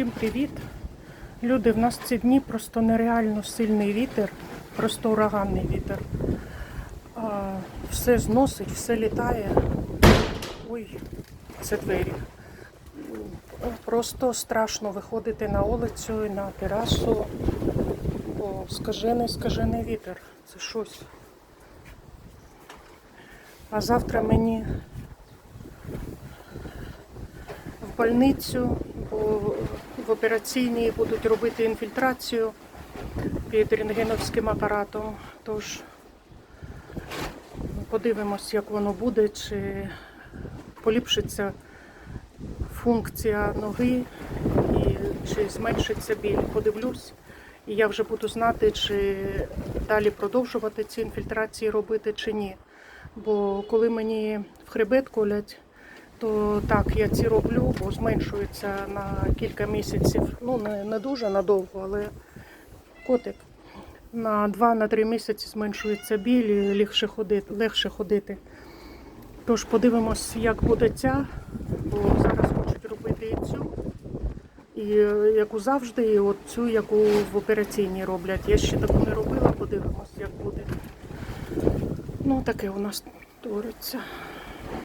Всім привіт! Люди, в нас ці дні просто нереально сильний вітер, просто ураганний вітер. Все зносить, все літає. Ой, це двері. Просто страшно виходити на вулицю і на терасу. Бо скажений, скажений вітер. Це щось. А завтра мені в больницю, бо в операційній будуть робити інфільтрацію під рентгеновським апаратом. Тож подивимось, як воно буде, чи поліпшиться функція ноги і чи зменшиться біль. Подивлюсь, і я вже буду знати, чи далі продовжувати ці інфільтрації робити чи ні. Бо коли мені в хребет колять, то так, я ці роблю, бо зменшується на кілька місяців. Ну, не, не дуже надовго, але котик. На 2-3 місяці зменшується біль і легше ходити. Легше ходити. Тож подивимось, як буде ця, бо зараз хочуть робити і цю. І яку завжди, і от цю, яку в операційній роблять. Я ще таку не робила, подивимось, як буде. Ну, таке у нас твориться.